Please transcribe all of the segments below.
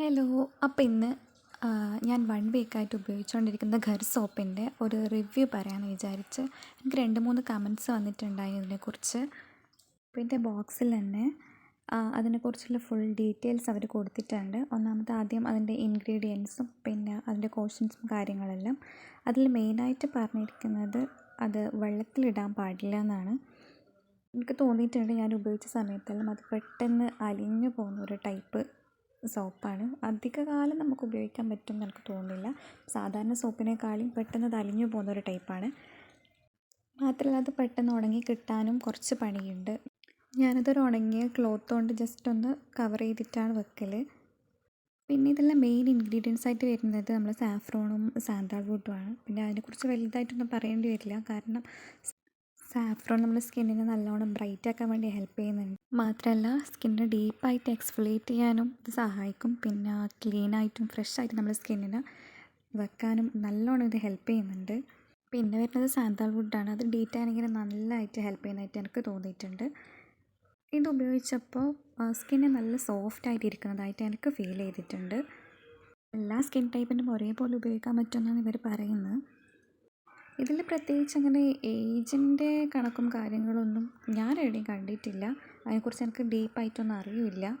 Hello അപ്പോൾ ഇന്ന് ഞാൻ വൺ വീക്കായിട്ട് ഉപയോഗിച്ചുകൊണ്ടിരിക്കുന്ന ഘർ സോപ്പിന്റെ ഒരു റിവ്യൂ പറയാമെന്ന് വിചാരിച്ച് എനിക്ക് രണ്ട് മൂന്ന് കമന്റ്സ് വന്നിട്ടുണ്ടായി ഇതിനെക്കുറിച്ച്. അപ്പോൾ ഇതിന്റെ ബോക്സിൽ തന്നെ അതിനെക്കുറിച്ചുള്ള ഫുൾ ഡീറ്റെയിൽസ് അവർ കൊടുത്തിട്ടുണ്ട്. ഒന്നാമത്തെ ആദ്യം അതിന്റെ ഇൻഗ്രീഡിയൻസും പിന്നെ അതിന്റെ കോഷൻസും കാര്യങ്ങളെല്ലാം. അതിൽ മെയിനായിട്ട് പറഞ്ഞിരിക്കുന്നത് അത് വെള്ളത്തിലിടാൻ പാടില്ല എന്നാണ്. എനിക്ക് തോന്നിയിട്ടുണ്ട് ഞാൻ ഉപയോഗിച്ച സമയത്തെല്ലാം അത് പെട്ടെന്ന് അലിഞ്ഞു പോകുന്ന ഒരു ടൈപ്പ് സോപ്പാണ്. അധിക കാലം നമുക്ക് ഉപയോഗിക്കാൻ പറ്റും എന്ന് എനിക്ക് തോന്നുന്നില്ല. സാധാരണ സോപ്പിനേക്കാളും പെട്ടെന്ന് തലിഞ്ഞു പോകുന്ന ഒരു ടൈപ്പാണ്. മാത്രമല്ല അത് പെട്ടെന്ന് ഉണങ്ങി കിട്ടാനും കുറച്ച് പണിയുണ്ട്. ഞാനതൊരു ഉണങ്ങിയ ക്ലോത്ത് കൊണ്ട് ജസ്റ്റ് ഒന്ന് കവർ ചെയ്തിട്ടാണ് വെക്കൽ പിന്നെ ഇതെല്ലാം മെയിൻ ഇൻഗ്രീഡിയൻസ് ആയിട്ട് വരുന്നത് നമ്മൾ സാഫ്രോണും സാൻഡാൾവുഡുമാണ് പിന്നെ അതിനെക്കുറിച്ച് വലുതായിട്ടൊന്നും പറയേണ്ടി വരില്ല. കാരണം സാഫ്രോൺ നമ്മുടെ സ്കിന്നിനെ നല്ലോണം ബ്രൈറ്റ് ആക്കാൻ വേണ്ടി ഹെൽപ്പ് ചെയ്യുന്നുണ്ട്. മാത്രമല്ല സ്കിന്നിനെ ഡീപ്പായിട്ട് എക്സ്ഫുലേറ്റ് ചെയ്യാനും ഇത് സഹായിക്കും. പിന്നെ ക്ലീൻ ആയിട്ടും ഫ്രഷ് ആയിട്ട് നമ്മുടെ സ്കിന്നിന് വെക്കാനും നല്ലോണം ഇത് ഹെൽപ്പ് ചെയ്യുന്നുണ്ട്. പിന്നെ വരുന്നത് സാന്താൾ വുഡാണ്. അത് ഡീറ്റാനെങ്കിൽ നല്ലതായിട്ട് ഹെൽപ്പ് ചെയ്യുന്നതായിട്ട് എനിക്ക് തോന്നിയിട്ടുണ്ട്. ഇത് ഉപയോഗിച്ചപ്പോൾ സ്കിന്ന് നല്ല സോഫ്റ്റ് ആയിട്ട് ഇരിക്കുന്നതായിട്ട് എനിക്ക് ഫീൽ ചെയ്തിട്ടുണ്ട്. എല്ലാ സ്കിൻ ടൈപ്പിനും ഒരേപോലെ ഉപയോഗിക്കാൻ പറ്റുമെന്നാണ് ഇവർ പറയുന്നത്. ഇതിൽ പ്രത്യേകിച്ച് അങ്ങനെ ഏജിന്റെ കണക്കും കാര്യങ്ങളൊന്നും ഞാൻ എവിടെയും കണ്ടിട്ടില്ല. അതിനെക്കുറിച്ച് എനിക്ക് ഡീപ്പായിട്ടൊന്നും അറിയില്ല.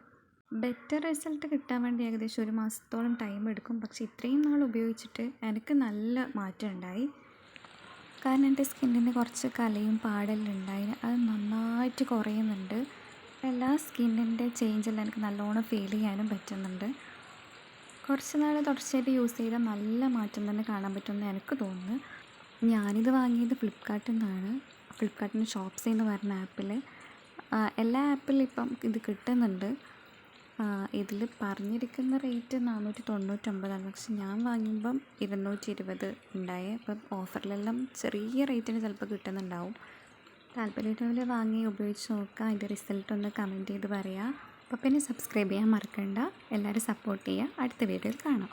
ബെറ്റർ റിസൾട്ട് കിട്ടാൻ വേണ്ടി ഏകദേശം ഒരു മാസത്തോളം ടൈം എടുക്കും. പക്ഷേ ഇത്രയും നാൾ ഉപയോഗിച്ചിട്ട് എനിക്ക് നല്ല മാറ്റം ഉണ്ടായി. കാരണം എന്റെ സ്കിന്നിന് കുറച്ച് കലയും പാടെല്ലാം ഉണ്ടായി. അത് നന്നായിട്ട് കുറയുന്നുണ്ട്. എല്ലാ സ്കിന്നിന്റെ ചേഞ്ചെല്ലാം എനിക്ക് നല്ലോണം ഫീൽ ചെയ്യാനും പറ്റുന്നുണ്ട്. കുറച്ച് നാൾ തുടർച്ചയായിട്ട് യൂസ് ചെയ്താൽ നല്ല മാറ്റം തന്നെ കാണാൻ പറ്റുമെന്ന് എനിക്ക് തോന്നുന്നു. ഞാനിത് വാങ്ങിയത് ഫ്ലിപ്കാർട്ടിൽ നിന്നാണ്. ഫ്ലിപ്കാർട്ടിന് ഷോപ്സി എന്ന് പറഞ്ഞ ആപ്പിൽ എല്ലാ ആപ്പിലും ഇപ്പം ഇത് കിട്ടുന്നുണ്ട്. ഇതിൽ പറഞ്ഞിരിക്കുന്ന റേറ്റ് നാനൂറ്റി തൊണ്ണൂറ്റൊമ്പതാണ് പക്ഷെ ഞാൻ വാങ്ങുമ്പം ഇരുന്നൂറ്റി ഇരുപത് ഉണ്ടായേ അപ്പം ഓഫറിലെല്ലാം ചെറിയ റേറ്റിന് ചിലപ്പോൾ കിട്ടുന്നുണ്ടാവും. താല്പര്യമുള്ളവർ വാങ്ങി ഉപയോഗിച്ച് നോക്കുക അതിന്റെ റിസൾട്ട് ഒന്ന് കമന്റ് ചെയ്ത് പറയുക അപ്പോൾ പിന്നെ സബ്സ്ക്രൈബ് ചെയ്യാൻ മറക്കണ്ട. എല്ലാവരും സപ്പോർട്ട് ചെയ്യുക അടുത്ത വീഡിയോയിൽ കാണാം.